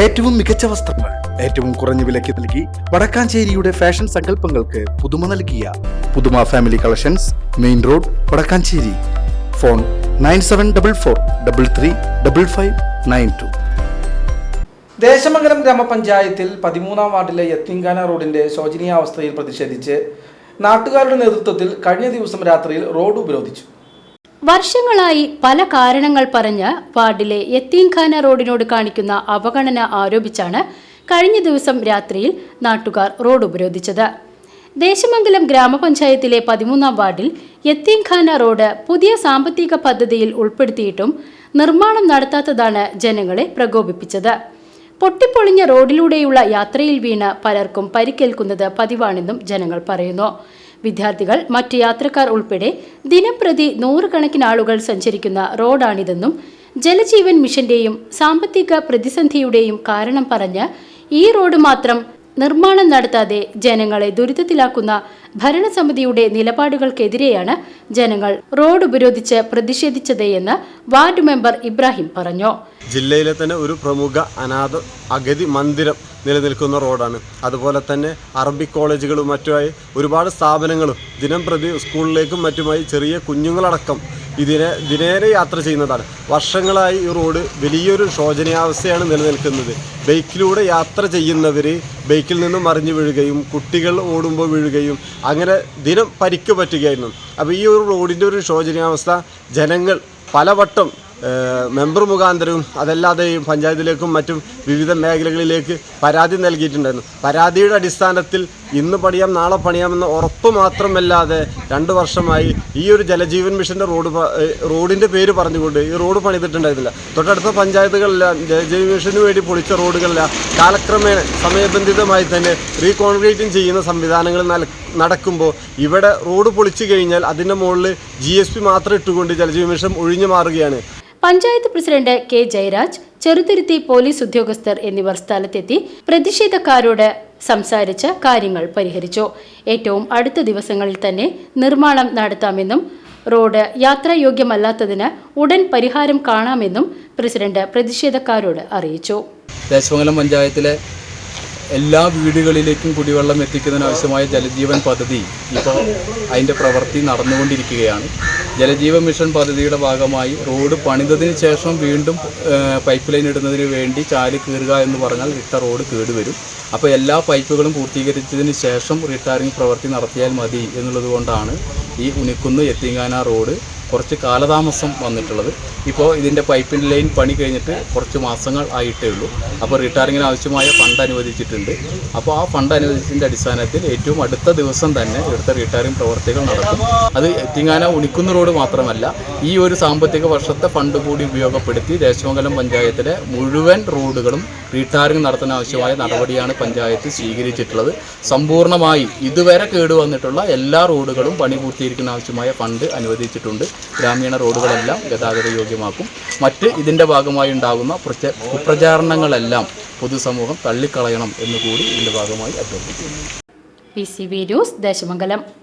ഏറ്റവും മികച്ച വസ്ത്രങ്ങൾ ഏറ്റവും കുറഞ്ഞ വിലയ്ക്ക് നൽകി വടക്കാഞ്ചേരിയുടെ ഫാഷൻ സങ്കല്പങ്ങൾക്ക് പുതുമ നൽകിയ പുതുമ family collections main road Vadakkanchery. Phone nine seven double four double three double five nine two. Desamangalam ഗ്രാമപഞ്ചായത്തിൽ പതിമൂന്നാം വാർഡിലെ യത്തിങ്കാന റോഡിന്റെ ശോചനീയാവസ്ഥയിൽ പ്രതിഷേധിച്ച് നാട്ടുകാരുടെ നേതൃത്വത്തിൽ കഴിഞ്ഞ ദിവസം രാത്രിയിൽ റോഡ് ഉപരോധിച്ചു. വർഷങ്ങളായി പല കാരണങ്ങൾ പറഞ്ഞ് വാർഡിലെ യത്തീംഖാന റോഡിനോട് കാണിക്കുന്ന അവഗണന ആരോപിച്ചാണ് കഴിഞ്ഞ ദിവസം രാത്രിയിൽ നാട്ടുകാർ റോഡ് ഉപരോധിച്ചത്. ദേശമംഗലം ഗ്രാമപഞ്ചായത്തിലെ പതിമൂന്നാം വാർഡിൽ യത്തീംഖാന റോഡ് പുതിയ സാമ്പത്തിക പദ്ധതിയിൽ ഉൾപ്പെടുത്തിയിട്ടും നിർമ്മാണം നടത്താത്തതാണ് ജനങ്ങളെ പ്രകോപിപ്പിച്ചത്. പൊട്ടിപ്പൊളിഞ്ഞ റോഡിലൂടെയുള്ള യാത്രയിൽ വീണ് പലർക്കും പരിക്കേൽക്കുന്നത് പതിവാണെന്നും ജനങ്ങൾ പറയുന്നു. വിദ്യാർത്ഥികൾ മറ്റ് യാത്രക്കാർ ഉൾപ്പെടെ ദിനംപ്രതി നൂറുകണക്കിന് ആളുകൾ സഞ്ചരിക്കുന്ന റോഡാണിതെന്നും ജലജീവൻ മിഷന്റെയും സാമ്പത്തിക പ്രതിസന്ധിയുടെയും കാരണം പറഞ്ഞ് ഈ റോഡ് മാത്രം നിർമ്മാണം നടത്താതെ ജനങ്ങളെ ദുരിതത്തിലാക്കുന്ന ഭരണസമിതിയുടെ നിലപാടുകൾക്കെതിരെയാണ് ജനങ്ങൾ റോഡ് ഉപരോധിച്ച് പ്രതിഷേധിച്ചത് വാർഡ് മെമ്പർ ഇബ്രാഹിം പറഞ്ഞു. ജില്ലയിലെ തന്നെ ഒരു പ്രമുഖ അനാഥ അഗതി മന്ദിരം നിലനിൽക്കുന്ന റോഡാണ്. അതുപോലെ തന്നെ അറബിക് കോളേജുകളും മറ്റുമായി ഒരുപാട് സ്ഥാപനങ്ങളും ദിനം പ്രതി സ്കൂളിലേക്കും മറ്റുമായി ചെറിയ കുഞ്ഞുങ്ങളടക്കം ഇതിനെ ദിനേന യാത്ര ചെയ്യുന്നതാണ്. വർഷങ്ങളായി ഈ റോഡ് വലിയൊരു ശോചനീയാവസ്ഥയാണ് നിലനിൽക്കുന്നത്. ബൈക്കിലൂടെ യാത്ര ചെയ്യുന്നവർ ബൈക്കിൽ നിന്നും മറിഞ്ഞു വീഴുകയും കുട്ടികൾ ഓടുമ്പോൾ വീഴുകയും അങ്ങനെ ദിനം പരിക്ക് പറ്റുകയായിരുന്നു. അപ്പോൾ ഈ ഒരു റോഡിന്റെ ഒരു ശോചനീയാവസ്ഥ ജനങ്ങൾ പലവട്ടം മെമ്പർ മുഖാന്തരവും അതല്ലാതെയും പഞ്ചായത്തിലേക്കും മറ്റും വിവിധ മേഖലകളിലേക്ക് പരാതി നൽകിയിട്ടുണ്ടായിരുന്നു. പരാതിയുടെ അടിസ്ഥാനത്തിൽ ഇന്ന് പണിയാം നാളെ പണിയാമെന്ന ഉറപ്പ് മാത്രമല്ലാതെ രണ്ട് വർഷമായി ഈ ഒരു ജലജീവൻ മിഷന്റെ റോഡ് റോഡിന്റെ പേര് പറഞ്ഞുകൊണ്ട് ഈ റോഡ് പണിതിട്ടുണ്ടായിരുന്നില്ല. തൊട്ടടുത്ത പഞ്ചായത്തുകളിലെല്ലാം ജലജീവൻ മിഷന് വേണ്ടി പൊളിച്ച റോഡുകളെല്ലാം കാലക്രമേണ സമയബന്ധിതമായി തന്നെ റീകോൺക്രീറ്റിംഗ് ചെയ്യുന്ന സംവിധാനങ്ങൾ നടക്കുമ്പോൾ ഇവിടെ റോഡ് പൊളിച്ചു കഴിഞ്ഞാൽ അതിന്റെ മുകളിൽ ജി മാത്രം ഇട്ടുകൊണ്ട് ജലജീവൻ മിഷൻ ഒഴിഞ്ഞു മാറുകയാണ്. Panchayat president K Jayaraj Cheruthuruthy police ഉദ്യോഗസ്ഥർ എന്നിവർ സ്ഥലത്തെത്തി പ്രതിഷേധക്കാരോട് സംസാരിച്ച് കാര്യങ്ങൾ പരിഹരിച്ചു. ഏറ്റവും അടുത്ത ദിവസങ്ങളിൽ തന്നെ നിർമ്മാണം നടത്താമെന്നും റോഡ് യാത്രായോഗ്യമല്ലാത്തതിന് ഉടൻ പരിഹാരം കാണാമെന്നും പ്രസിഡന്റ് പ്രതിഷേധക്കാരോട് അറിയിച്ചു. ദേശമംഗലം പഞ്ചായത്തിലെ എല്ലാ വീടുകളിലേക്കും കുടിവെള്ളം എത്തിക്കുന്നതിനാവശ്യമായ ജലജീവൻ പദ്ധതി ഇപ്പോൾ അതിന്റെ പ്രവൃത്തി നടന്നുകൊണ്ടിരിക്കുകയാണ്. ജലജീവൻ മിഷൻ പദ്ധതിയുടെ ഭാഗമായി റോഡ് പണിതതിന് ശേഷം വീണ്ടും പൈപ്പ് ലൈൻ ഇടുന്നതിന് വേണ്ടി ചാൽ കീറുക എന്ന് പറഞ്ഞാൽ ഇട്ട റോഡ് കേടുവരും. അപ്പോൾ എല്ലാ പൈപ്പുകളും പൂർത്തീകരിച്ചതിന് ശേഷം റിട്ടയറിംഗ് പ്രവൃത്തി നടത്തിയാൽ മതി എന്നുള്ളത് കൊണ്ടാണ് ഈ ഉണിക്കുന്ന് എത്തിങ്ങാന റോഡ് കുറച്ച് കാലതാമസം വന്നിട്ടുള്ളത്. ഇപ്പോൾ ഇതിന്റെ പൈപ്പിൻ ലൈൻ പണി കഴിഞ്ഞിട്ട് കുറച്ച് മാസങ്ങൾ ആയിട്ടേ ഉള്ളൂ. അപ്പോൾ റിട്ടയറിങ്ങിന് ആവശ്യമായ ഫണ്ട് അനുവദിച്ചിട്ടുണ്ട്. അപ്പോൾ ആ ഫണ്ട് അനുവദിച്ചതിന്റെ അടിസ്ഥാനത്തിൽ ഏറ്റവും അടുത്ത ദിവസം തന്നെ ഇവിടുത്തെ റിട്ടയറിംഗ് പ്രവർത്തികൾ നടക്കും. അത് എത്തിങ്ങാന ഉണിക്കുന്ന റോഡ് മാത്രമല്ല ഈ ഒരു സാമ്പത്തിക വർഷത്തെ ഫണ്ട് കൂടി ഉപയോഗപ്പെടുത്തി ദേശമംഗലം പഞ്ചായത്തിലെ മുഴുവൻ റോഡുകളും റീടാറിംഗ് നടത്താൻ ആവശ്യമായ നടപടിയാണ് പഞ്ചായത്ത് സ്വീകരിച്ചിട്ടുള്ളത്. സമ്പൂർണമായി ഇതുവരെ കേടുവന്നിട്ടുള്ള എല്ലാ റോഡുകളും പണി പൂർത്തീകരിക്കുന്ന ആവശ്യമായ ഫണ്ട് അനുവദിച്ചിട്ടുണ്ട്. ഗ്രാമീണ റോഡുകളെല്ലാം ഗതാഗത യോഗ്യമാക്കും. മറ്റ് ഇതിന്റെ ഭാഗമായി ഉണ്ടാകുന്ന പ്രച കുപ്രചാരണങ്ങളെല്ലാം പൊതുസമൂഹം തള്ളിക്കളയണം എന്നുകൂടി ഇതിന്റെ ഭാഗമായി അഭ്യർത്ഥിക്കുന്നു. P C B news Desamangalam.